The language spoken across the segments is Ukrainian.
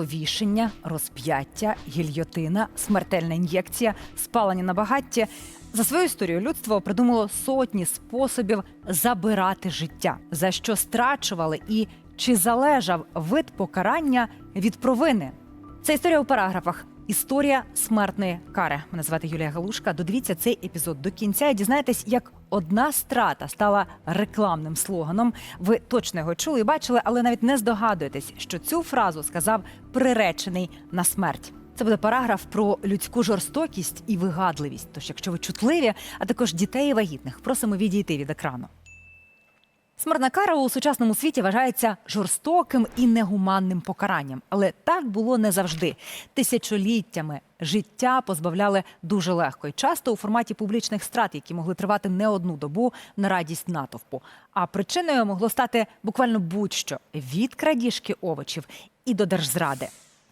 повішення, розп'яття, гільйотина, смертельна ін'єкція, спалення на багаття. За свою історію людство придумало сотні способів забирати життя, за що страчували і чи залежав вид покарання від провини. Це історія у параграфах. Історія смертної кари. Мене звати Юлія Галушка. Додивіться цей епізод до кінця і дізнаєтесь, як одна страта стала рекламним слоганом. Ви точно його чули і бачили, але навіть не здогадуєтесь, що цю фразу сказав приречений на смерть. Це буде параграф про людську жорстокість і вигадливість. Тож, якщо ви чутливі, а також дітей і вагітних, просимо відійти від екрану. Смертна кара у сучасному світі вважається жорстоким і негуманним покаранням, але так було не завжди. Тисячоліттями життя позбавляли дуже легко і часто у форматі публічних страт, які могли тривати не одну добу на радість натовпу. А причиною могло стати буквально будь-що від крадіжки овочів і до держзради.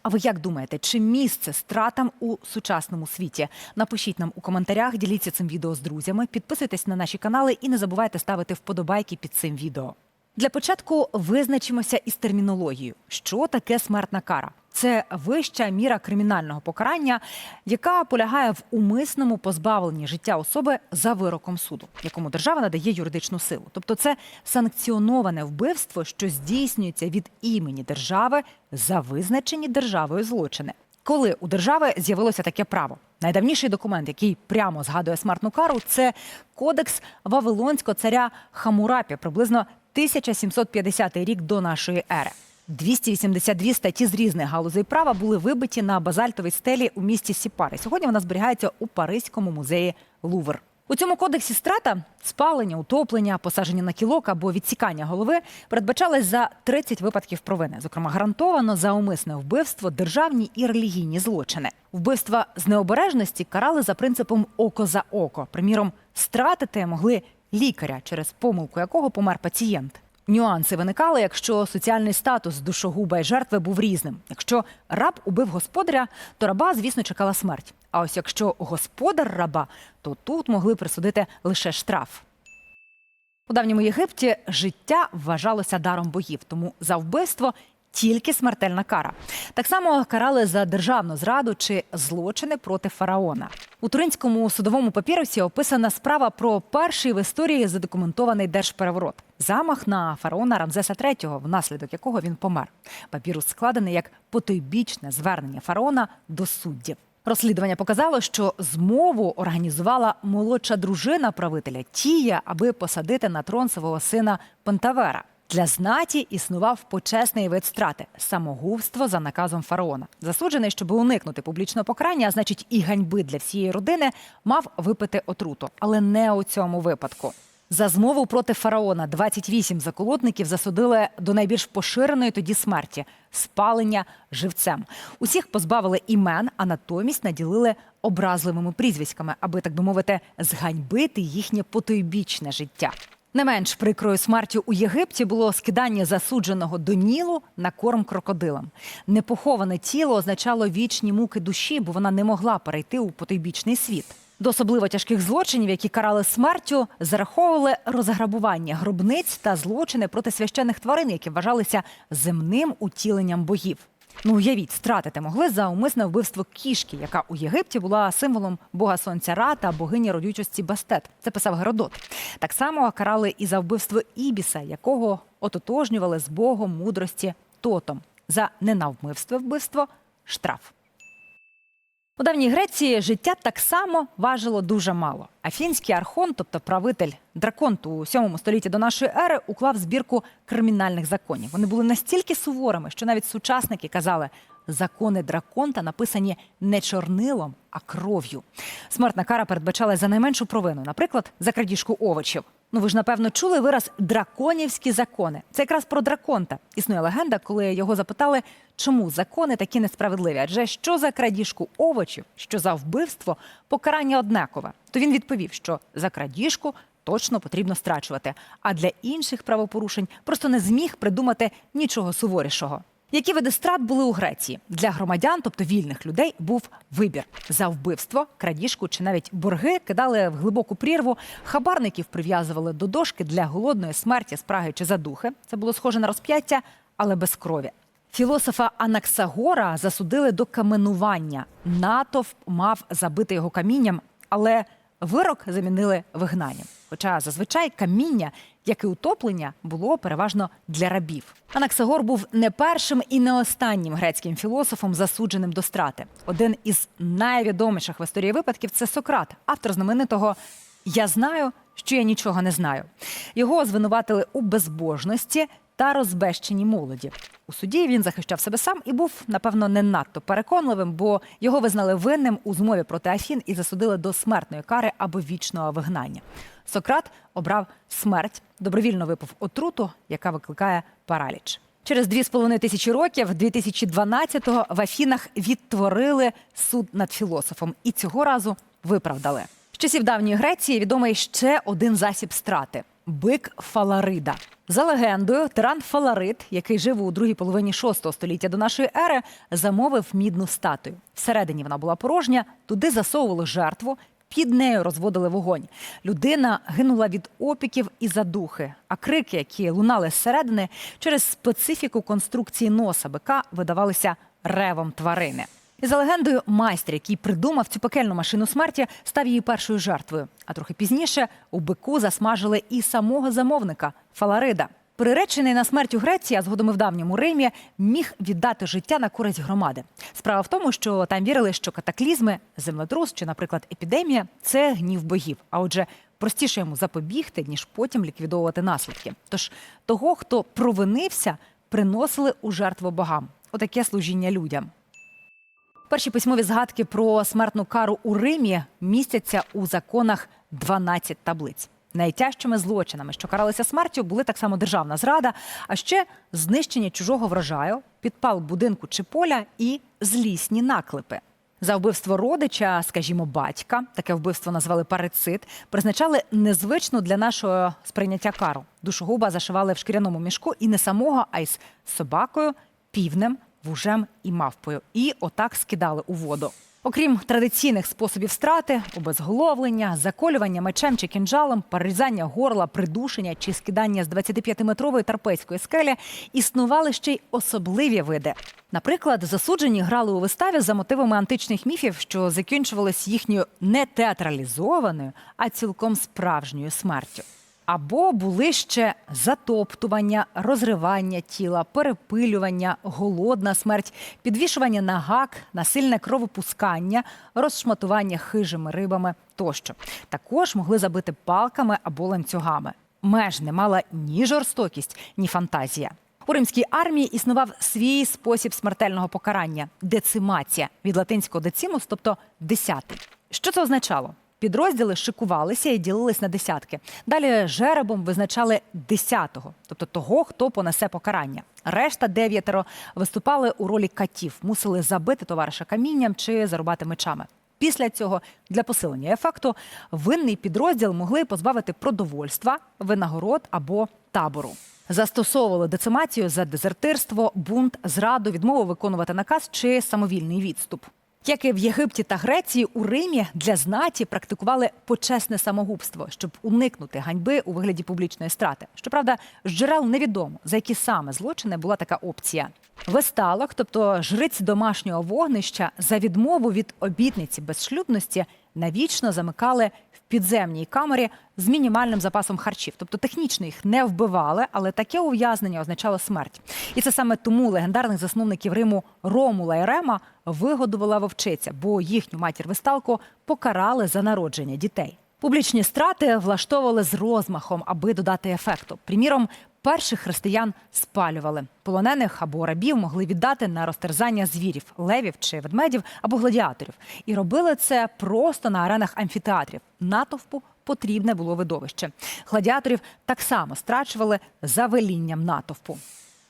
А ви як думаєте, чи місце стратам у сучасному світі? Напишіть нам у коментарях, діліться цим відео з друзями, підписуйтесь на наші канали і не забувайте ставити вподобайки під цим відео. Для початку визначимося із термінологією, що таке смертна кара. Це вища міра кримінального покарання, яка полягає в умисному позбавленні життя особи за вироком суду, якому держава надає юридичну силу. Тобто, це санкціоноване вбивство, що здійснюється від імені держави за визначені державою злочини. Коли у держави з'явилося таке право? Найдавніший документ, який прямо згадує смертну кару, це кодекс Вавилонського царя Хамурапі, приблизно 1750 рік до нашої ери. 282 статті з різних галузей права були вибиті на базальтовій стелі у місті Сіпари. Сьогодні вона зберігається у Паризькому музеї Лувр. У цьому кодексі страта спалення, утоплення, посадження на кілок або відсікання голови передбачались за 30 випадків провини. Зокрема, гарантовано за умисне вбивство, державні і релігійні злочини. Вбивства з необережності карали за принципом око за око. Приміром, стратити могли лікаря, через помилку якого помер пацієнт. Нюанси виникали, якщо соціальний статус душогуба і жертви був різним. Якщо раб убив господаря, то раба, звісно, чекала смерть. А ось якщо господар раба, то тут могли присудити лише штраф. У давньому Єгипті життя вважалося даром богів, тому за вбивство тільки смертельна кара. Так само карали за державну зраду чи злочини проти фараона. У туринському судовому папірусі описана справа про перший в історії задокументований держпереворот замах на фараона Рамзеса III, внаслідок якого він помер. Папірус складений як потойбічне звернення фараона до суддів. Розслідування показало, що змову організувала молодша дружина правителя Тія, аби посадити на трон свого сина Пентавера. Для знаті існував почесний вид страти самогубство за наказом фараона. Засуджений, щоб уникнути публічного покарання, а значить і ганьби для всієї родини, мав випити отруту, але не у цьому випадку. За змову проти фараона 28 заколотників засудили до найбільш поширеної тоді смерті спалення живцем. Усіх позбавили імен, а натомість наділили образливими прізвиськами, аби так би мовити, зганьбити їхнє потойбічне життя. Не менш прикрою смертю у Єгипті було скидання засудженого до Нілу на корм крокодилам. Непоховане тіло означало вічні муки душі, бо вона не могла перейти у потойбічний світ. До особливо тяжких злочинів, які карали смертю, зараховували розграбування гробниць та злочини проти священних тварин, які вважалися земним утіленням богів. Ну, уявіть, стратити могли за умисне вбивство кішки, яка у Єгипті була символом бога сонця Ра та богині родючості Бастет. Це писав Геродот. Так само карали і за вбивство Ібіса, якого ототожнювали з богом мудрості Тотом. За ненавмивство вбивство штраф. У давній Греції життя так само важило дуже мало. Афінський архон, тобто правитель Драконт у 7 столітті до нашої ери, уклав збірку кримінальних законів. Вони були настільки суворими, що навіть сучасники казали, закони драконта написані не чорнилом, а кров'ю. Смертна кара передбачала за найменшу провину, наприклад, за крадіжку овочів. Ну ви ж напевно чули вираз драконівські закони. Це якраз про драконта. Існує легенда, коли його запитали, чому закони такі несправедливі. Адже що за крадіжку овочів, що за вбивство, покарання однакове. То він відповів, що за крадіжку точно потрібно страчувати. А для інших правопорушень просто не зміг придумати нічого суворішого. Які види страт були у Греції для громадян, тобто вільних людей, був вибір за вбивство, крадіжку чи навіть борги кидали в глибоку прірву. Хабарників прив'язували до дошки для голодної смерті, спраги чи задухи. Це було схоже на розп'яття, але без крові. Філософа Анаксагора засудили до каменування. Натовп мав забити його камінням, але вирок замінили вигнанням. Хоча зазвичай каміння, як і утоплення, було переважно для рабів. Анаксагор був не першим і не останнім грецьким філософом, засудженим до страти. Один із найвідоміших в історії випадків це Сократ, автор знаменитого Я знаю, що я нічого не знаю. Його звинуватили у безбожності та розбещеній молоді. У суді він захищав себе сам і був, напевно, не надто переконливим, бо його визнали винним у змові проти Афін і засудили до смертної кари або вічного вигнання. Сократ обрав смерть, добровільно випив отруту, яка викликає параліч. Через дві з половиною тисячі років, 2012-го, в Афінах відтворили суд над філософом і цього разу виправдали. З часів давньої Греції відомий ще один засіб страти бик Фаларида. За легендою, тиран Фаларид, який жив у другій половині шостого століття до нашої ери, замовив мідну статую. Всередині вона була порожня, туди засовували жертву. Під нею розводили вогонь. Людина гинула від опіків і задухи, а крики, які лунали зсередини, через специфіку конструкції носа бика видавалися ревом тварини. І за легендою, майстер, який придумав цю пекельну машину смерті, став її першою жертвою. А трохи пізніше у бику засмажили і самого замовника Фаларида. Приречений на смерть у Греції, а згодом і в давньому Римі, міг віддати життя на користь громади. Справа в тому, що там вірили, що катаклізми, землетрус чи, наприклад, епідемія це гнів богів. А отже, простіше йому запобігти, ніж потім ліквідовувати наслідки. Тож того, хто провинився, приносили у жертву богам. Отаке служіння людям. Перші письмові згадки про смертну кару у Римі містяться у законах 12 таблиць. Найтяжчими злочинами, що каралися смертю, були так само державна зрада, а ще знищення чужого врожаю, підпал будинку чи поля і злісні наклепи. За вбивство родича, скажімо, батька, таке вбивство назвали парицид, призначали незвичну для нашого сприйняття кару. Душогуба зашивали в шкіряному мішку і не самого, а й з собакою, півнем, вужем і мавпою. І отак скидали у воду. Окрім традиційних способів страти, обезголовлення, заколювання мечем чи кінжалом, перерізання горла, придушення чи скидання з 25-метрової тарпейської скелі, існували ще й особливі види. Наприклад, засуджені грали у виставі за мотивами античних міфів, що закінчувались їхньою не театралізованою, а цілком справжньою смертю. Або були ще затоптування, розривання тіла, перепилювання, голодна смерть, підвішування на гак, насильне кровопускання, розшматування хижими рибами тощо. Також могли забити палками або ланцюгами. Меж не мала ні жорстокість, ні фантазія. У римській армії існував свій спосіб смертельного покарання децимація від латинського децимус, тобто десятий. Що це означало? Підрозділи шикувалися і ділились на десятки. Далі жеребом визначали десятого, тобто того, хто понесе покарання. Решта дев'ятеро виступали у ролі катів, мусили забити товариша камінням чи зарубати мечами. Після цього для посилення ефекту винний підрозділ могли позбавити продовольства, винагород або табору. Застосовували децимацію за дезертирство, бунт, зраду, відмову виконувати наказ чи самовільний відступ. Як і в Єгипті та Греції, у Римі для знаті практикували почесне самогубство, щоб уникнути ганьби у вигляді публічної страти. Щоправда, з джерел невідомо за які саме злочини була така опція. Весталок, тобто жриць домашнього вогнища, за відмову від обітниці безшлюбності навічно замикали в підземній камері з мінімальним запасом харчів. Тобто технічно їх не вбивали, але таке ув'язнення означало смерть. І це саме тому легендарних засновників Риму Ромула і Рема вигодувала вовчиця, бо їхню матір висталку покарали за народження дітей. Публічні страти влаштовували з розмахом, аби додати ефекту. Приміром, перших християн спалювали. Полонених або рабів могли віддати на розтерзання звірів, левів чи ведмедів або гладіаторів. І робили це просто на аренах амфітеатрів. Натовпу потрібне було видовище. Гладіаторів так само страчували за велінням натовпу.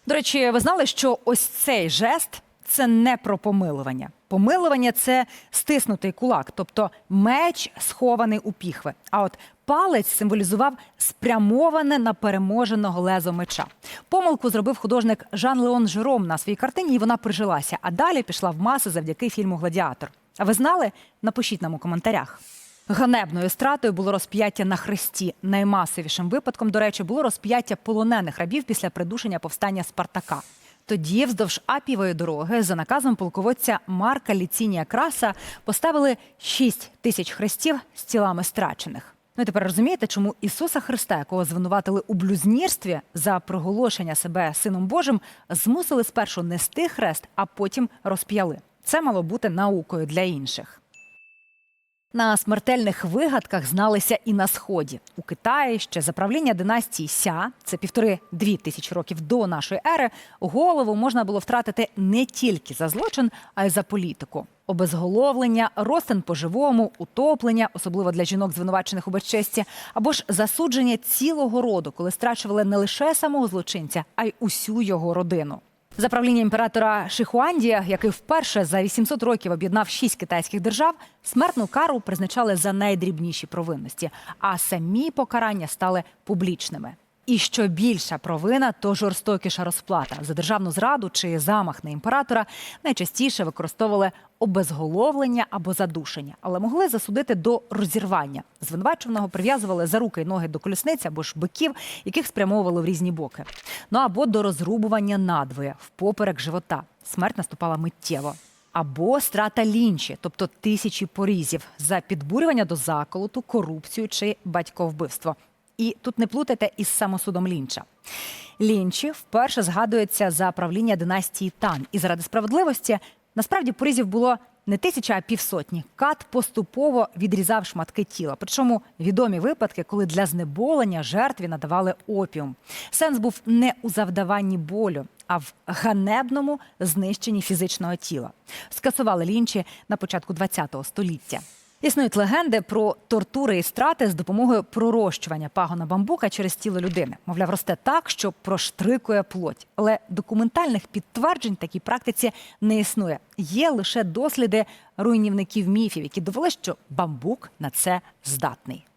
До речі, ви знали, що ось цей жест це не про помилування. Помилування це стиснутий кулак, тобто меч схований у піхви. А от палець символізував спрямоване на переможеного лезо меча. Помилку зробив художник Жан Леон Жером на своїй картині, і вона прижилася. А далі пішла в маси завдяки фільму Гладіатор. А ви знали? Напишіть нам у коментарях. Ганебною стратою було розп'яття на хресті. Наймасовішим випадком, до речі, було розп'яття полонених рабів після придушення повстання Спартака. Тоді, вздовж Апієвої дороги, за наказом полководця Марка Ліцінія Краса поставили 6 тисяч хрестів з тілами страчених. Ну тепер розумієте, чому Ісуса Христа, якого звинуватили у блюзнірстві за проголошення себе сином Божим, змусили спершу нести хрест, а потім розп'яли. Це мало бути наукою для інших. На смертельних вигадках зналися і на сході у Китаї ще за правління династії Ся, це півтори-дві тисячі років до нашої ери. Голову можна було втратити не тільки за злочин, а й за політику. Обезголовлення, розтин по-живому, утоплення, особливо для жінок, звинувачених у безчесті, або ж засудження цілого роду, коли страчували не лише самого злочинця, а й усю його родину. За правління імператора Шихуандія, який вперше за 800 років об'єднав шість китайських держав, смертну кару призначали за найдрібніші провинності, а самі покарання стали публічними. І що більша провина, то жорстокіша розплата за державну зраду чи замах на імператора найчастіше використовували обезголовлення або задушення, але могли засудити до розірвання. Звинувачуваного прив'язували за руки й ноги до колісниць або ж биків, яких спрямовували в різні боки. Ну або до розрубування надвоє впоперек живота. Смерть наступала миттєво. Або страта лінчі, тобто тисячі порізів за підбурювання до заколоту, корупцію чи батьковбивство. І тут не плутайте із самосудом лінча. Лінчі вперше згадується за правління династії Тан. І заради справедливості насправді порізів було не тисяча, а півсотні. Кат поступово відрізав шматки тіла. Причому відомі випадки, коли для знеболення жертві надавали опіум. Сенс був не у завдаванні болю, а в ганебному знищенні фізичного тіла. Скасували лінчі на початку ХХ століття. Існують легенди про тортури і страти з допомогою пророщування пагона бамбука через тіло людини. Мовляв, росте так, що проштрикує плоть. Але документальних підтверджень такій практиці не існує. Є лише досліди руйнівників міфів, які довели, що бамбук на це здатний.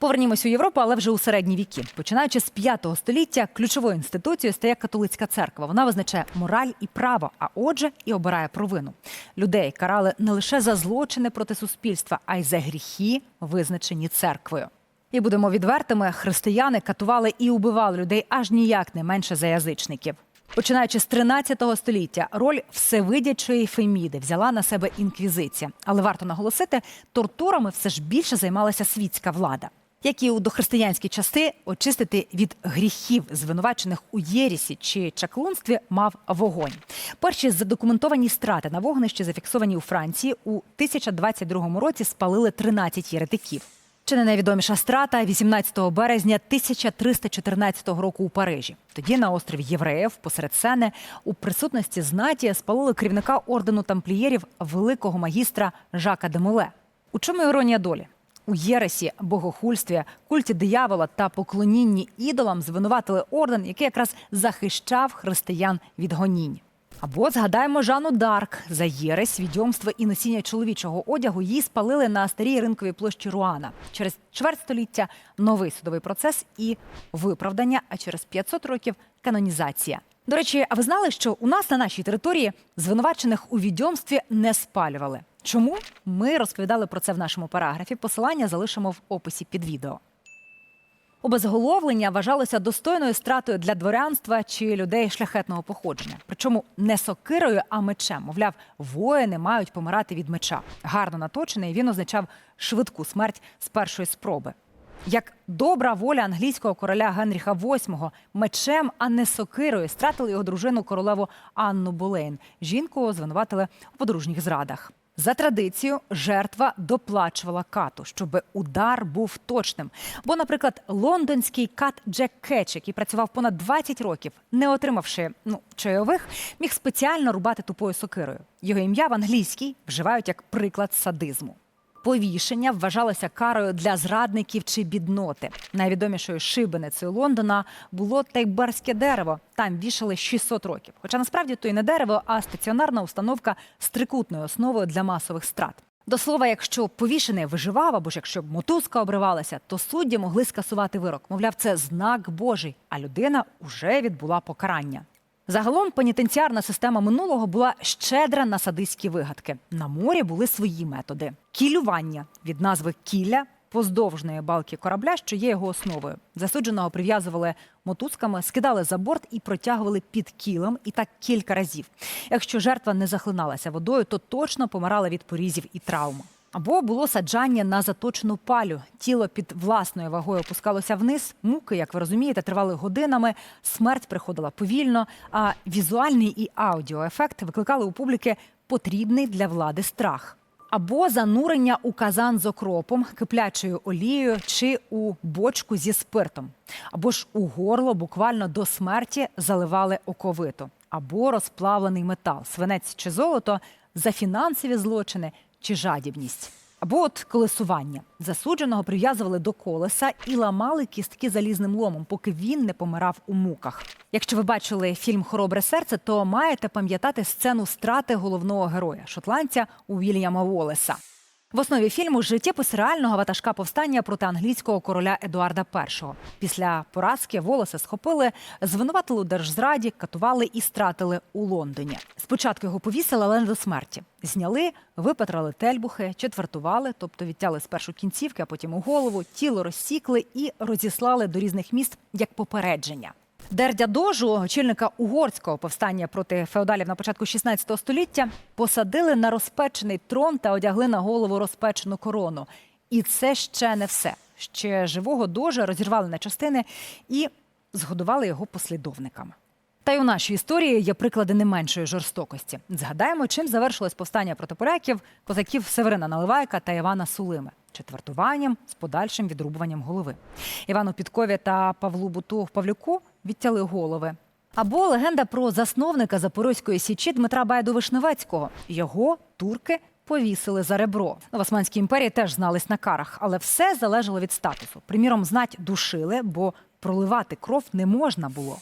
Повернімось у Європу, але вже у середні віки. Починаючи з 5 століття, ключовою інституцією стає католицька церква. Вона визначає мораль і право, а отже, і обирає провину. Людей карали не лише за злочини проти суспільства, а й за гріхи, визначені церквою. І будемо відвертими, християни катували і убивали людей аж ніяк не менше за язичників. Починаючи з 13 століття, роль всевидячої Феміди взяла на себе інквізиція. Але варто наголосити, тортурами все ж більше займалася світська влада. Як і у дохристиянські часи, очистити від гріхів, звинувачених у єрісі чи чаклунстві, мав вогонь. Перші задокументовані страти на вогнищі, зафіксовані у Франції, у 1022 році спалили 13 єретиків. Чи не найвідоміша страта 18 березня 1314 року у Парижі. Тоді на острові Євреїв посеред сени у присутності знаті спалили керівника ордену тамплієрів великого магістра Жака де Моле. У чому іронія долі? У Єресі, богохульстві, культі диявола та поклонінні ідолам звинуватили орден, який якраз захищав християн від гонінь. Або згадаємо Жанну Дарк за єресь, відьомство і носіння чоловічого одягу її спалили на старій ринковій площі Руана. Через чверть століття новий судовий процес і виправдання, а через 500 років канонізація. До речі, а ви знали, що у нас на нашій території звинувачених у відьомстві не спалювали? Чому ми розповідали про це в нашому параграфі? Посилання залишимо в описі під відео. Обезголовлення вважалося достойною стратою для дворянства чи людей шляхетного походження. Причому не сокирою, а мечем. Мовляв, воїни мають помирати від меча. Гарно наточений він означав швидку смерть з першої спроби. Як добра воля англійського короля Генріха VIII мечем, а не сокирою, стратили його дружину королеву Анну Болейн. Жінку звинуватили у подружніх зрадах. За традицією, жертва доплачувала кату, щоб удар був точним. Бо, наприклад, лондонський кат Джек Кетч, який працював понад 20 років, не отримавши ну чайових, міг спеціально рубати тупою сокирою. Його ім'я в англійській вживають як приклад садизму. Повішення вважалося карою для зрадників чи бідноти. Найвідомішою шибеницею Лондона було тайберське дерево. Там вішали 600 років. Хоча насправді то й не дерево, а стаціонарна установка з трикутною основою для масових страт. До слова, якщо повішений виживав або ж якщо мотузка обривалася, то судді могли скасувати вирок. Мовляв, це знак Божий, а людина уже відбула покарання. Загалом пенітенціарна система минулого була щедра на садистські вигадки. На морі були свої методи: кілювання від назви кілля поздовжної балки корабля, що є його основою. Засудженого прив'язували мотузками, скидали за борт і протягували під кілем, і так кілька разів. Якщо жертва не захлиналася водою, то точно помирала від порізів і травм. Або було саджання на заточену палю. Тіло під власною вагою опускалося вниз. Муки, як ви розумієте, тривали годинами. Смерть приходила повільно. А візуальний і аудіоефект викликали у публіки потрібний для влади страх. Або занурення у казан з окропом, киплячою олією чи у бочку зі спиртом, або ж у горло буквально до смерті заливали оковиту, або розплавлений метал, свинець чи золото за фінансові злочини чи жадібність. Або от колесування засудженого прив'язували до колеса і ламали кістки залізним ломом, поки він не помирав у муках. Якщо ви бачили фільм Хоробре серце, то маєте пам'ятати сцену страти головного героя шотландця Уільяма Волеса. В основі фільму життєпис реального ватажка повстання проти англійського короля Едуарда І. Після поразки волоса схопили, звинуватили у держзраді, катували і стратили у Лондоні. Спочатку його повісили, але не до смерті. Зняли, випатрали тельбухи, четвертували, тобто відтяли спершу кінцівки, а потім у голову, тіло розсікли і розіслали до різних міст як попередження. Дердя дожу, очільника угорського повстання проти феодалів на початку 16 століття, посадили на розпечений трон та одягли на голову розпечену корону. І це ще не все. Ще живого дожа розірвали на частини і згодували його послідовниками. Та й у нашій історії є приклади не меншої жорстокості. Згадаємо, чим завершилось повстання проти поляків, козаків Северина Наливайка та Івана Сулими четвертуванням з подальшим відрубуванням голови. Івану Підкові та Павлу Буту Павлюку відтяли голови. Або легенда про засновника Запорозької січі Дмитра Байду Вишневецького. Його турки повісили за ребро. В Османській імперії теж знались на карах, але все залежало від статусу. Приміром, знать душили, бо проливати кров не можна було.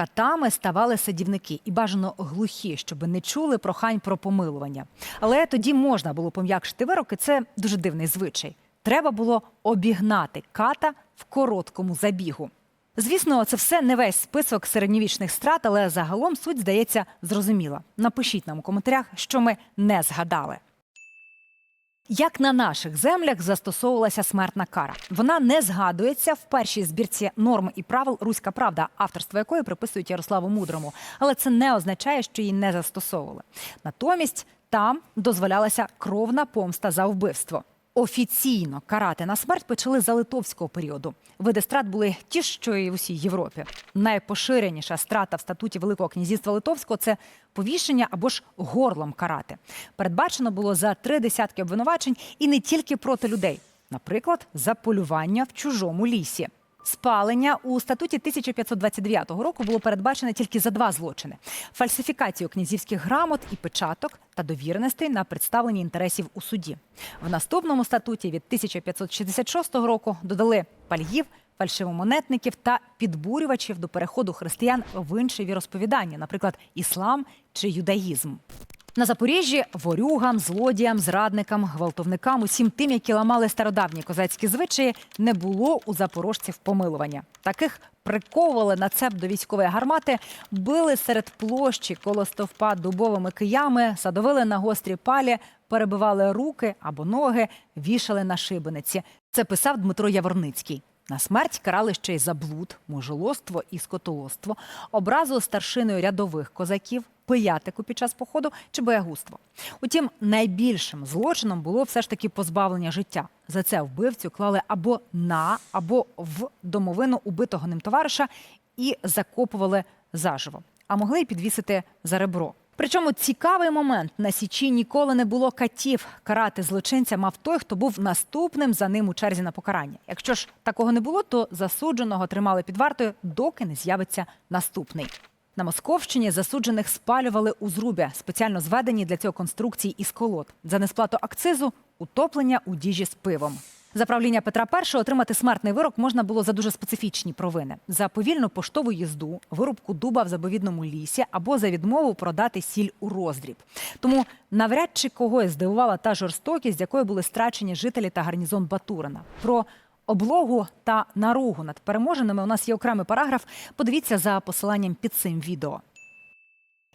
Катами ставали садівники і бажано глухі, щоб не чули прохань про помилування. Але тоді можна було пом'якшити вироки. Це дуже дивний звичай. Треба було обігнати ката в короткому забігу. Звісно, це все не весь список середньовічних страт, але загалом суть здається зрозуміла. Напишіть нам у коментарях, що ми не згадали. Як на наших землях застосовувалася смертна кара? Вона не згадується в першій збірці норм і правил Руська Правда, авторство якої приписують Ярославу Мудрому. Але це не означає, що її не застосовували. Натомість там дозволялася кровна помста за вбивство. Офіційно карати на смерть почали за литовського періоду. Види страт були ті, що і в усій Європі. Найпоширеніша страта в статуті Великого князівства Литовського це повішення або ж горлом карати. Передбачено було за три десятки обвинувачень і не тільки проти людей, наприклад, за полювання в чужому лісі. Спалення у статуті 1529 року було передбачене тільки за два злочини: фальсифікацію князівських грамот і печаток та довіреностей на представлення інтересів у суді. В наступному статуті від 1566 року додали пальїв, фальшивомонетників та підбурювачів до переходу християн в інші віросповідання, наприклад, іслам чи юдаїзм. На Запоріжжі ворюгам, злодіям, зрадникам, гвалтовникам, усім тим, які ламали стародавні козацькі звичаї, не було у запорожців помилування. Таких приковували на цеп до військової гармати, били серед площі коло стовпа дубовими киями, садовили на гострі палі, перебивали руки або ноги, вішали на шибениці. Це писав Дмитро Яворницький. На смерть карали ще й за блуд, мужелоство і скотолоство, образу старшиною рядових козаків, пиятику під час походу чи боягузтво. Утім, найбільшим злочином було все ж таки позбавлення життя. За це вбивцю клали або на, або в домовину убитого ним товариша і закопували заживо, а могли й підвісити за ребро. Причому цікавий момент на січі ніколи не було катів. Карати злочинця мав той, хто був наступним за ним у черзі на покарання. Якщо ж такого не було, то засудженого тримали під вартою, доки не з'явиться наступний. На Московщині засуджених спалювали у зрубі, спеціально зведені для цього конструкції із колод. За несплату акцизу утоплення у діжі з пивом. За правління Петра І отримати смертний вирок можна було за дуже специфічні провини: за повільну поштову їзду, вирубку дуба в заповідному лісі або за відмову продати сіль у роздріб. Тому навряд чи когось здивувала та жорстокість, якою були страчені жителі та гарнізон Батурина. Про облогу та наругу над переможеними у нас є окремий параграф. Подивіться за посиланням під цим відео.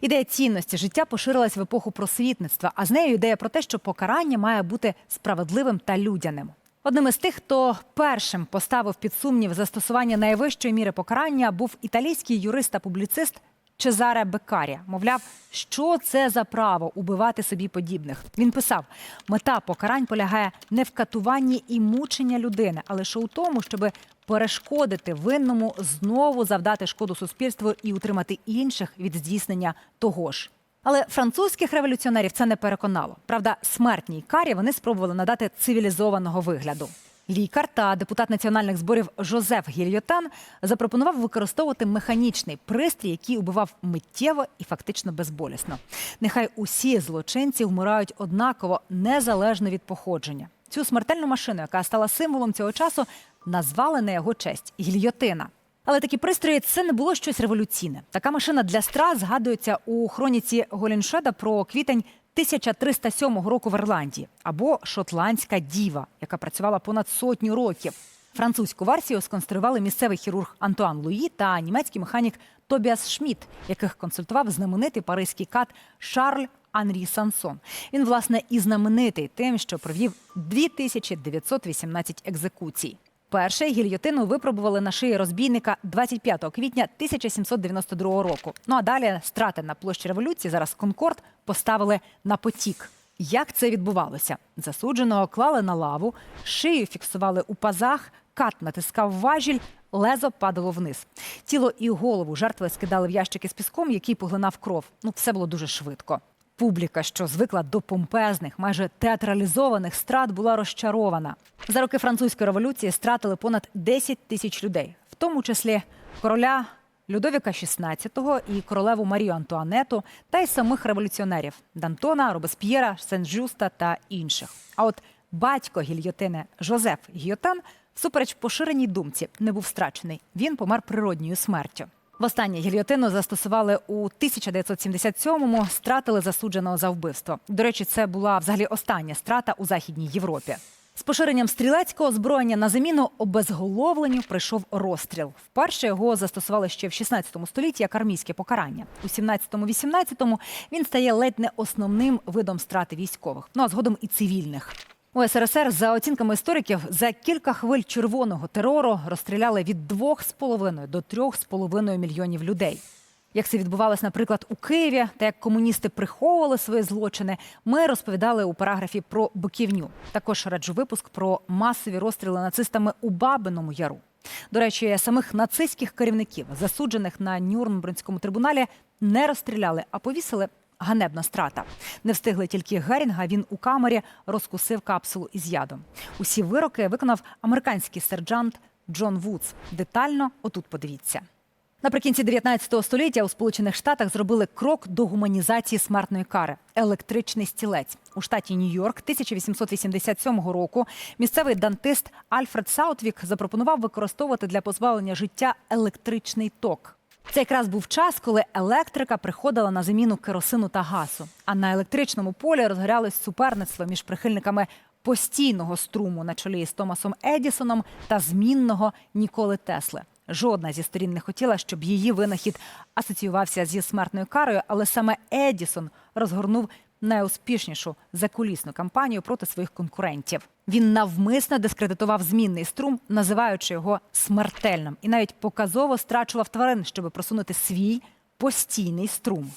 Ідея цінності життя поширилась в епоху просвітництва, а з нею ідея про те, що покарання має бути справедливим та людяним. Одним із тих, хто першим поставив під сумнів застосування найвищої міри покарання, був італійський юрист та публіцист Чезаре Беккарі. Мовляв, що це за право убивати собі подібних. Він писав: мета покарань полягає не в катуванні і мучення людини, а лише у тому, щоб перешкодити винному знову завдати шкоду суспільству і утримати інших від здійснення того ж. Але французьких революціонерів це не переконало. Правда, смертній карі вони спробували надати цивілізованого вигляду. Лікар та депутат національних зборів Жозеф Гільйотан запропонував використовувати механічний пристрій, який убивав миттєво і фактично безболісно. Нехай усі злочинці вмирають однаково, незалежно від походження. Цю смертельну машину, яка стала символом цього часу, назвали на його честь гільйотина. Але такі пристрої це не було щось революційне. Така машина для страт згадується у хроніці Голіншеда про квітень 1307 року в Ірландії або шотландська діва, яка працювала понад сотню років. Французьку версію сконструювали місцевий хірург Антуан Луї та німецький механік Тобіас Шмідт, яких консультував знаменитий паризький кат Шарль Анрі Сансон. Він, власне, і знаменитий тим, що провів 2918 екзекуцій. Перше гільйотину випробували на шиї розбійника 25 квітня 1792 року. Ну а далі страти на площі революції, зараз Конкорд, поставили на потік. Як це відбувалося? Засудженого клали на лаву, шию фіксували у пазах, кат натискав важіль, лезо падало вниз. Тіло і голову жертви скидали в ящики з піском, який поглинав кров. Ну, все було дуже швидко. Публіка, що звикла до помпезних, майже театралізованих страт, була розчарована. За роки французької революції стратили понад 10 тисяч людей, в тому числі короля Людовіка XVI і королеву Марію Антуанету, та й самих революціонерів Дантона, Робесп'єра, Сен-Жюста та інших. А от батько гільйотини Жозеф Гільйотан, всупереч поширеній думці, не був страчений. Він помер природньою смертю. Востаннє гільйотину застосували у 1977-му, стратили засудженого за вбивство. До речі, це була взагалі остання страта у Західній Європі. З поширенням стрілецького озброєння на заміну обезголовленню прийшов розстріл. Вперше його застосували ще в 16 столітті як армійське покарання. У 17-18 він стає ледь не основним видом страти військових, ну а згодом і цивільних. У СРСР, за оцінками істориків, за кілька хвиль червоного терору розстріляли від 2,5 до 3,5 мільйонів людей. Як це відбувалось, наприклад, у Києві, та як комуністи приховували свої злочини, ми розповідали у параграфі про Биківню. Також раджу випуск про масові розстріли нацистами у Бабиному Яру. До речі, самих нацистських керівників, засуджених на Нюрнбринському трибуналі, не розстріляли, а повісили ганебна страта. Не встигли тільки Герінга. Він у камері розкусив капсулу із ядом. Усі вироки виконав американський сержант Джон Вудс. Детально отут подивіться. Наприкінці 19 століття у Сполучених Штатах зробили крок до гуманізації смертної кари електричний стілець у штаті Нью-Йорк 1887 року. Місцевий дантист Альфред Саутвік запропонував використовувати для позбавлення життя електричний ток. Це якраз був час, коли електрика приходила на заміну керосину та газу. А на електричному полі розгорялось суперництво між прихильниками постійного струму на чолі з Томасом Едісоном та змінного Ніколи Тесли. Жодна зі сторін не хотіла, щоб її винахід асоціювався зі смертною карою, але саме Едісон розгорнув найуспішнішу закулісну кампанію проти своїх конкурентів. Він навмисно дискредитував змінний струм, називаючи його смертельним, і навіть показово страчував тварин, щоб просунути свій постійний струм.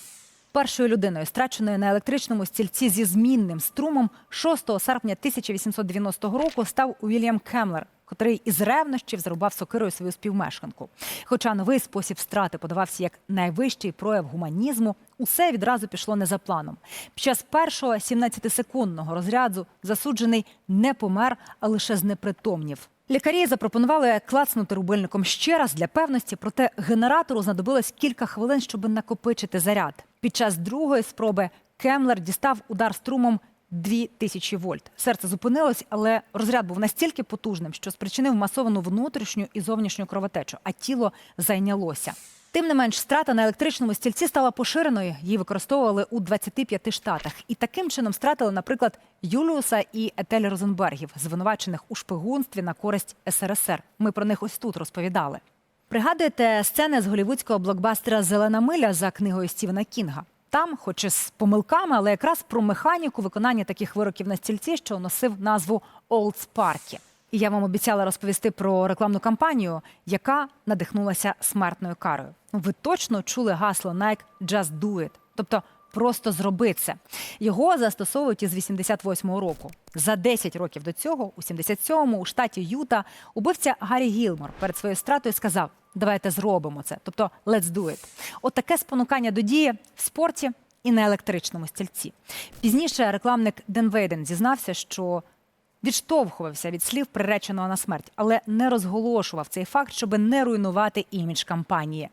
Першою людиною, страченою на електричному стільці зі змінним струмом, 6 серпня 1890 року став Уільям Кемлер, котрий із ревнощів зарубав сокирою свою співмешканку. Хоча новий спосіб страти подавався як найвищий прояв гуманізму, усе відразу пішло не за планом. Під час першого 17-секундного розряду засуджений не помер, а лише знепритомнів. Лікарі запропонували клацнути рубильником ще раз для певності, проте генератору знадобилось кілька хвилин, щоб накопичити заряд. Під час другої спроби Кемлер дістав удар струмом 2000 вольт. Серце зупинилось, але розряд був настільки потужним, що спричинив масовану внутрішню і зовнішню кровотечу, а тіло зайнялося. Тим не менш, страта на електричному стільці стала поширеною. Її використовували у 25 штатах. І таким чином стратили, наприклад, Юліуса і Етель Розенбергів, звинувачених у шпигунстві на користь СРСР. Ми про них ось тут розповідали. Пригадуєте сцени з голівудського блокбастера Зелена миля за книгою Стівена Кінга. Там, хоч і з помилками, але якраз про механіку виконання таких вироків на стільці, що носив назву Олдс Паркі, І я вам обіцяла розповісти про рекламну кампанію, яка надихнулася смертною карою. Ви точно чули гасло Nike «Just do it», тобто просто зроби це. Його застосовують із 88-го року. За 10 років до цього, у 77-му, у штаті Юта, убивця Гаррі Гілмор перед своєю стратою сказав: Давайте зробимо це. Тобто let's do it. От спонукання до дії в спорті і на електричному стільці. Пізніше рекламник Ден Вейден зізнався, що відштовхувався від слів приреченого на смерть, але не розголошував цей факт, щоб не руйнувати імідж кампанії.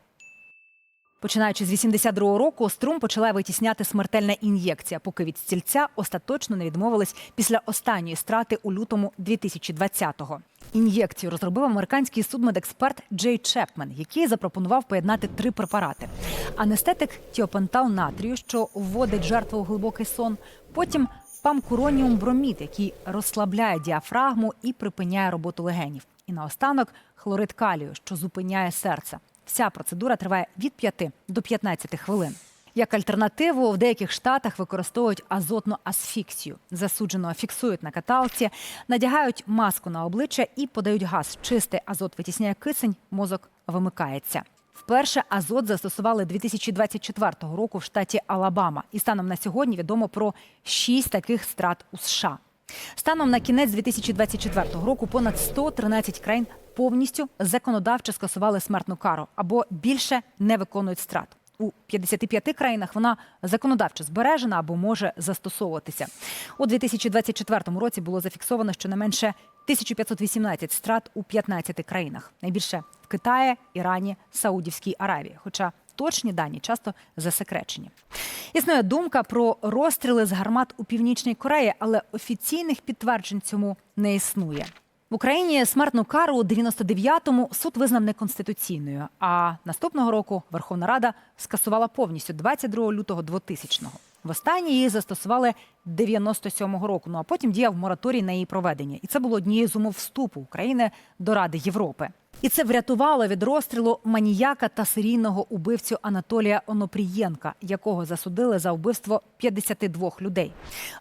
Починаючи з 82-го року, струм почала витісняти смертельна ін'єкція, поки від стільця остаточно не відмовились після останньої страти у лютому 2020-го. Ін'єкцію розробив американський судмедексперт Джей Чепмен, який запропонував поєднати три препарати: анестетик тіопентал натрію, що вводить жертву у глибокий сон. Потім памкуроніум бромід, який розслабляє діафрагму і припиняє роботу легенів. І наостанок хлорид калію, що зупиняє серце. Вся процедура триває від 5 до 15 хвилин. Як альтернативу в деяких штатах використовують азотну асфіксію. Засудженого фіксують на каталці, надягають маску на обличчя і подають газ. Чистий азот витісняє кисень, мозок вимикається. Вперше азот застосували 2024 року в штаті Алабама, і станом на сьогодні відомо про шість таких страт у США. Станом на кінець 2024 року понад 113 країн повністю законодавчо скасували смертну кару або більше не виконують страт. У 55 країнах вона законодавчо збережена або може застосовуватися. У 2024 році було зафіксовано щонайменше 1518 страт у 15 країнах. Найбільше в Китаї, Ірані, Саудівській Аравії. Хоча точні дані часто засекречені. Існує думка про розстріли з гармат у північній Кореї, але офіційних підтверджень цьому не існує. В Україні смертну кару у 99-му суд визнав неконституційною. А наступного року Верховна Рада скасувала повністю 22 лютого 2000-го. Востаннє її застосували 97-го року. Ну а потім діяв мораторій на її проведення. І це було однією з умов вступу України до Ради Європи. І це врятувало від розстрілу маніяка та серійного убивцю Анатолія Онопрієнка, якого засудили за вбивство 52 людей.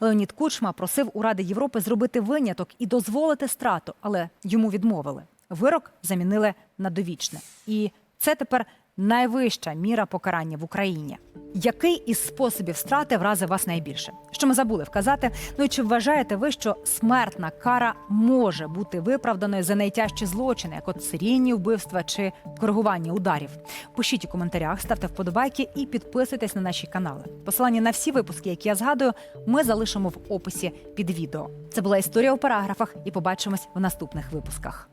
Леонід Кучма просив у Ради Європи зробити виняток і дозволити страту, але йому відмовили. Вирок замінили на довічне. І це тепер найвища міра покарання в Україні. Який із способів страти вразив вас найбільше? Що ми забули вказати? Ну і чи вважаєте ви, що смертна кара може бути виправданою за найтяжчі злочини, як от серійні вбивства чи коригування ударів? Пишіть у коментарях, ставте вподобайки і підписуйтесь на наші канали. Посилання на всі випуски, які я згадую, ми залишимо в описі під відео. Це була історія у параграфах, і побачимось в наступних випусках.